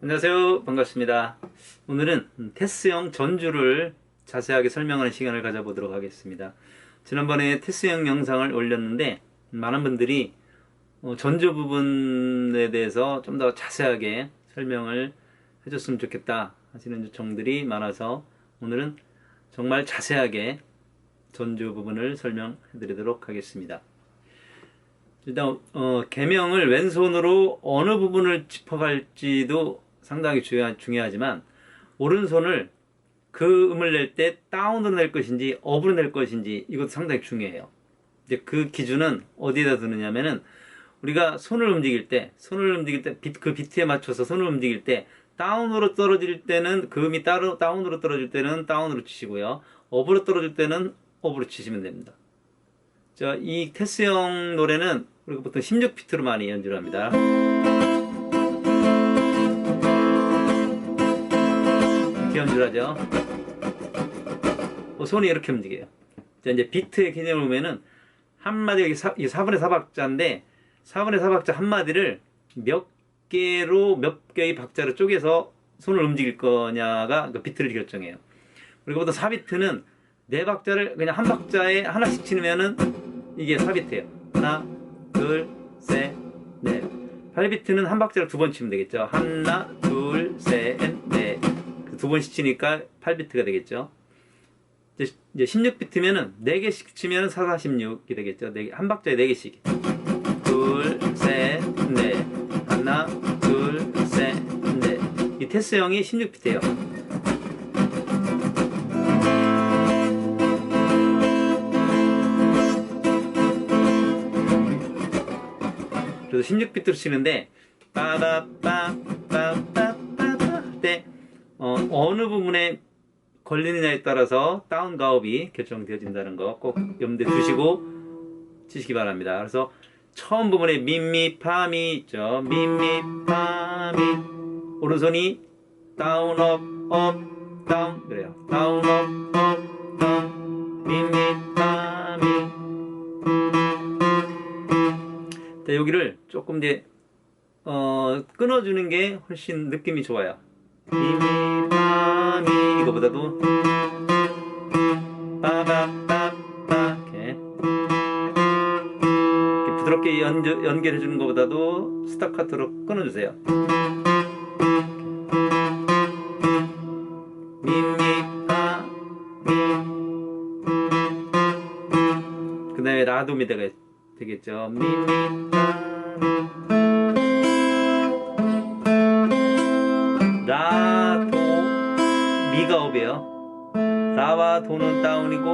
안녕하세요. 반갑습니다. 오늘은 테스형 전주를 자세하게 설명하는 시간을 가져보도록 하겠습니다. 지난번에 테스형 영상을 올렸는데 많은 분들이 어, 전주 부분에 대해서 좀 더 자세하게 설명을 해줬으면 좋겠다 하시는 요청들이 많아서 오늘은 정말 자세하게 전주 부분을 설명해 드리도록 하겠습니다. 일단 어, 개명을 왼손으로 어느 부분을 짚어갈지도 상당히 중요하, 중요하 지만 오른손을 그 음을 낼 때 다운으로 낼 것인지 업으로 낼 것인지 이것도 상당히 중요해요. 이제 그 기준은 어디에다 두느냐면은 우리가 손을 움직일 때 손을 움직일 때 그 비트에 맞춰서 손을 움직일 때 다운으로 떨어질 때는 그 음이 따로 다운으로 떨어질 때는 다운으로 치시고요. 업으로 떨어질 때는 업으로 치시면 됩니다. 자, 이 테스형 노래는 우리가 보통 16비트로 많이 연주를 합니다. 연주를 하죠. 어, 손이 이렇게 움직여요. 자, 이제 비트의 개념을 보면은 한마디가 이게 4분의 4박자인데 4분의 4박자 한마디를 몇 개로 몇 개의 박자를 쪼개서 손을 움직일 거냐가 그 비트를 결정해요. 그리고 보통 4비트는 네 박자를 그냥 한 박자에 하나씩 치면은 이게 4비트예요. 하나, 둘, 셋, 넷. 8비트는 한 박자를 두 번 치면 되겠죠. 하나, 둘, 셋, 두 번씩 치니까 8비트가 되겠죠. 이제 16비트면은 4개씩 치면은 4, 4, 16이 되겠죠. 4개, 한 박자에 4개씩. 둘, 셋, 넷. 하나, 둘, 셋, 넷. 이 테스 형이 16비트예요. 그래서 16비트로 치는데 빠바빠빠빠빠빠 할때 어, 어느 부분에 걸리느냐에 따라서 다운 가업이 결정되어진다는 거 꼭 염두에 두시고 치시기 바랍니다. 그래서 처음 부분에 미미 파미 있죠. 미미 파미 오른손이 다운 업업 다운 그래요. 다운 업업 다운 미미 파미 자, 여기를 조금 이제 어, 끊어주는 게 훨씬 느낌이 좋아요. 미미파미 이거보다도 빠바빠빠. 이렇게, 이렇게 부드럽게 연, 연결해 주는 것보다도 스타카토로 끊어주세요. 미미파미. 그 다음에 라도미다가 되겠죠. 미미 업이에요. 라와 도는 다운이고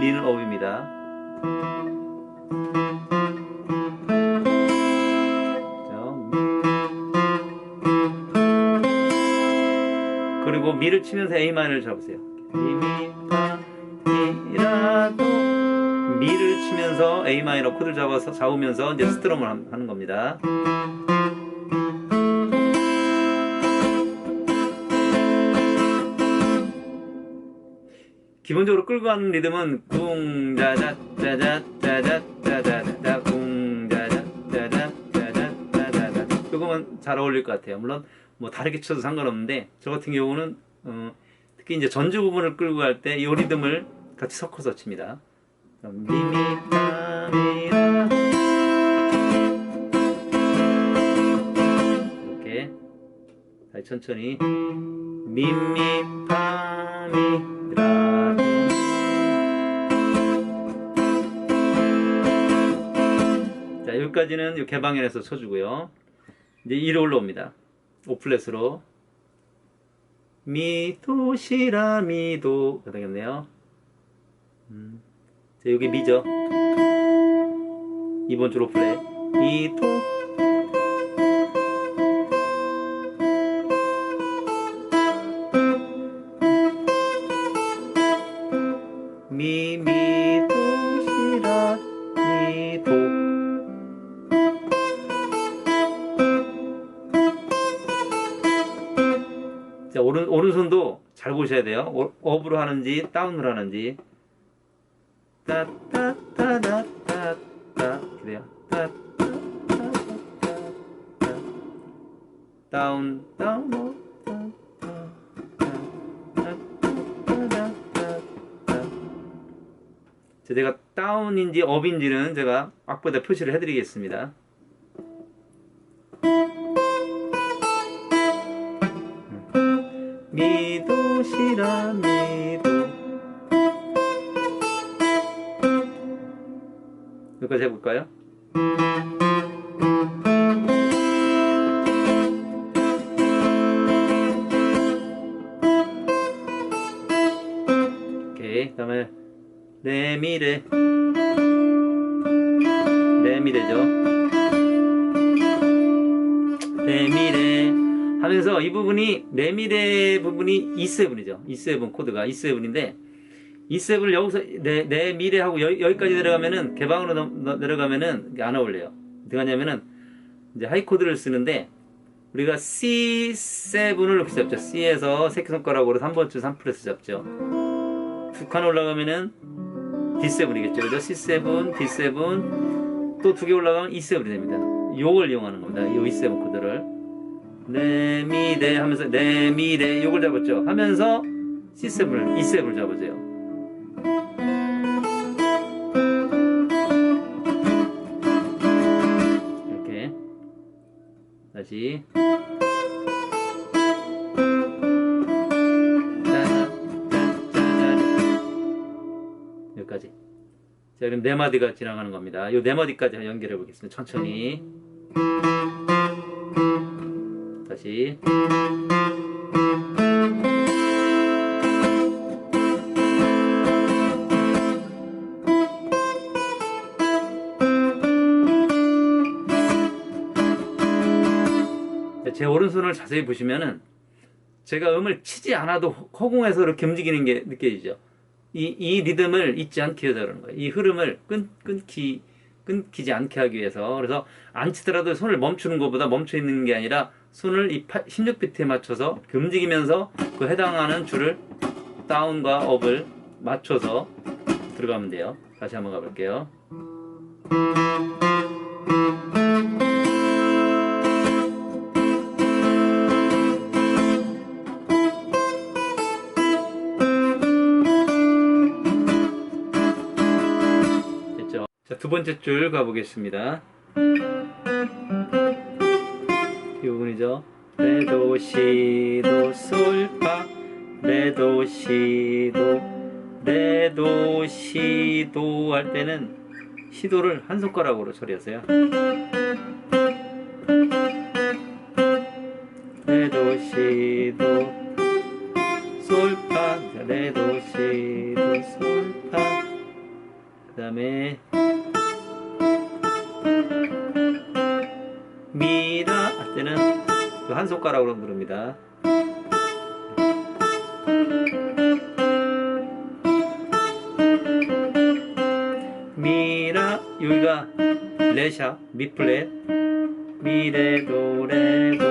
미는 업입니다. 그리고 미를 치면서 A 마이너를 잡으세요. 미를 치면서 A 마이너 코드를 잡아서 잡으면서 이제 스트럼을 하는 겁니다. 기본적으로 끌고 가는 리듬은 궁자자 자자 자자 자자 자자 궁자자 자자 자자 자자 자자 요거만 잘 어울릴 것 같아요. 물론 뭐 다르게 쳐도 상관없는데 저 같은 경우는 어, 특히 이제 전주 부분을 끌고 갈 때 요 리듬을 같이 섞어서 칩니다. 이렇게 다시 천천히 미미파미 여기까지는 개방현에서 쳐주고요 이제 2로 올라옵니다 오플렛으로 미도 시라 미도 가 되겠네요 음. 자, 여기 미죠. 2번 줄 오플렛. 이 토. 오른손도 잘 보셔야 돼요. 어, 업으로 하는지, 다운으로 하는지. 따따따따따따 그래요 다운 다운 제가 다운인지 업인지는 제가 악보에다 표시를 해드리겠습니다. 미도 시라 미도 여기까지 해볼까요? 오케이 그다음에 레미레 레미레죠. 레미레 하면서 이 부분이 레미레 부분이 E7이죠 E7 코드가 E7인데 E7을 여기서 내, 내 미래하고 여, 여기까지 내려가면은 개방으로 넘- 넘- 내려가면은 안 어울려요 어떻게 하냐면은 이제 하이 코드를 쓰는데 우리가 C7을 이렇게 잡죠 C에서 새끼손가락으로 3번 줄 3프레스 잡죠 두 칸 올라가면은 D7이겠죠. 그죠? C7, D7 또 두 개 올라가면 E7이 됩니다. 요걸 이용하는 겁니다. 요 E7 코드를 레미레 하면서 레미레 요걸 잡았죠. 하면서 C7을 E7을 잡아줘요. 이렇게 다시 여기까지. 자, 그럼 네 마디가 지나가는 겁니다. 요 네 마디까지 연결해 보겠습니다. 천천히. 다시. 자, 제 오른손을 자세히 보시면은 제가 음을 치지 않아도 허공에서 이렇게 움직이는 게 느껴지죠. 이, 이 리듬을 잊지 않게 해서 그러는 거예요. 이 흐름을 끊, 끊기, 끊기지 않게 하기 위해서. 그래서 안 치더라도 손을 멈추는 것보다 멈춰 있는 게 아니라 손을 이 16비트에 맞춰서 움직이면서 그 해당하는 줄을 다운과 업을 맞춰서 들어가면 돼요. 다시 한번 가볼게요. 됐죠? 자, 두 번째 줄 가보겠습니다. 레도 시도 솔파 레도 시도 레도 시도 할 때는 시도를 한 손가락으로 처리하세요. 레도 시도 솔파 레도 시도 솔파 그 다음에 때는 그 한 손가락으로 누릅니다. 미라 여기가 레샤 미플랫 미레도 레도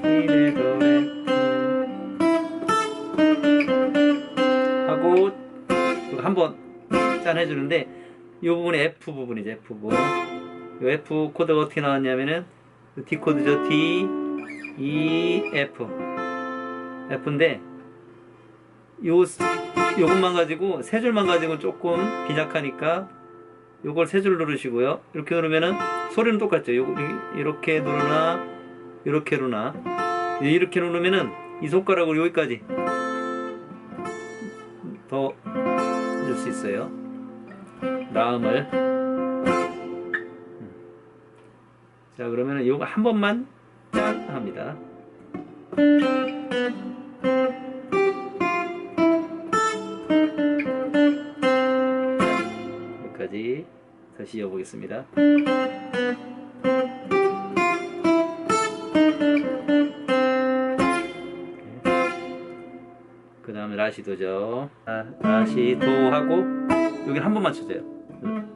미레도 레도. 하고 한번 짠 해주는데 이 부분이 F 부분이죠 F 부분. 이 F 코드가 어떻게 나왔냐면은 D 코드죠. D E F. F인데 요 요것만 가지고 세 줄만 가지고 조금 빈약하니까 요걸 세 줄 누르시고요. 이렇게 누르면은 소리는 똑같죠. 요 이렇게 누르나 이렇게 누르나. 이렇게 누르면은 이 손가락으로 여기까지 더 해줄 수 있어요. 라음을 자 그러면 요거 한 번만 짠 합니다. 여기까지 다시 이어보겠습니다. 그 다음에 라시도죠. 라, 라시도 하고 여기 한 번만 쳐줘요.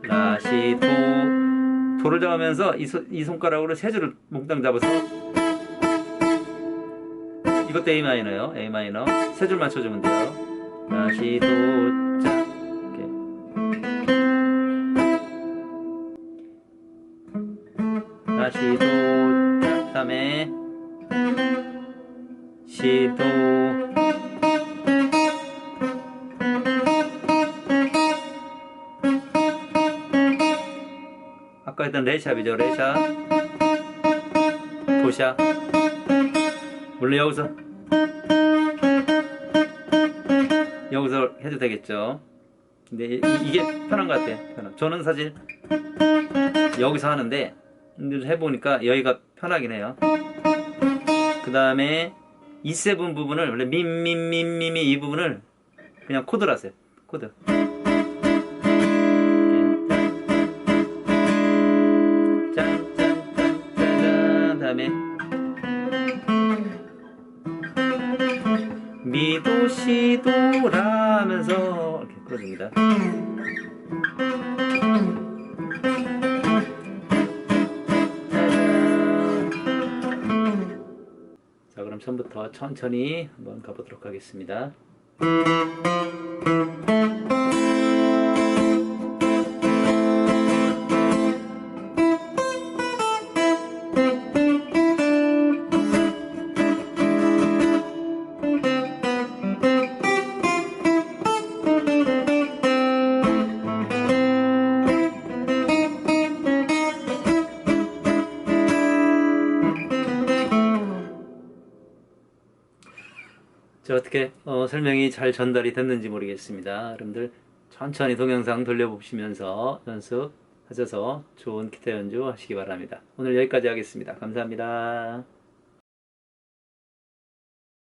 라시도 도를 잡으면서 이, 손- 이 손가락으로 세 줄을 몽땅 잡아서 이것도 A 마이너요. A 마이너. 세 줄만 쳐주면 돼요. 라시도 자 이렇게. 라시도 다음에 시도 했던 레샵이죠 레샵 도샵 물론 여기서 여기서 해도 되겠죠? 근데 이- 이게 편한 것 같아요. 편한. 저는 사실 여기서 하는데 해보니까 여기가 편하긴 해요. 그 다음에 이 세븐 부분을 원래 민민민민미 이 부분을 그냥 코드로 하세요. 코드 짠짠짠짠 다음에. 미도 시도라면서 이렇게 끌어줍니다. 자 그럼 처음부터 천천히 한번 가보도록 하겠습니다 자 어떻게 어, 설명이 잘 전달이 됐는지 모르겠습니다. 여러분들 천천히 동영상 돌려보시면서 연습하셔서 좋은 기타 연주 하시기 바랍니다. 오늘 여기까지 하겠습니다. 감사합니다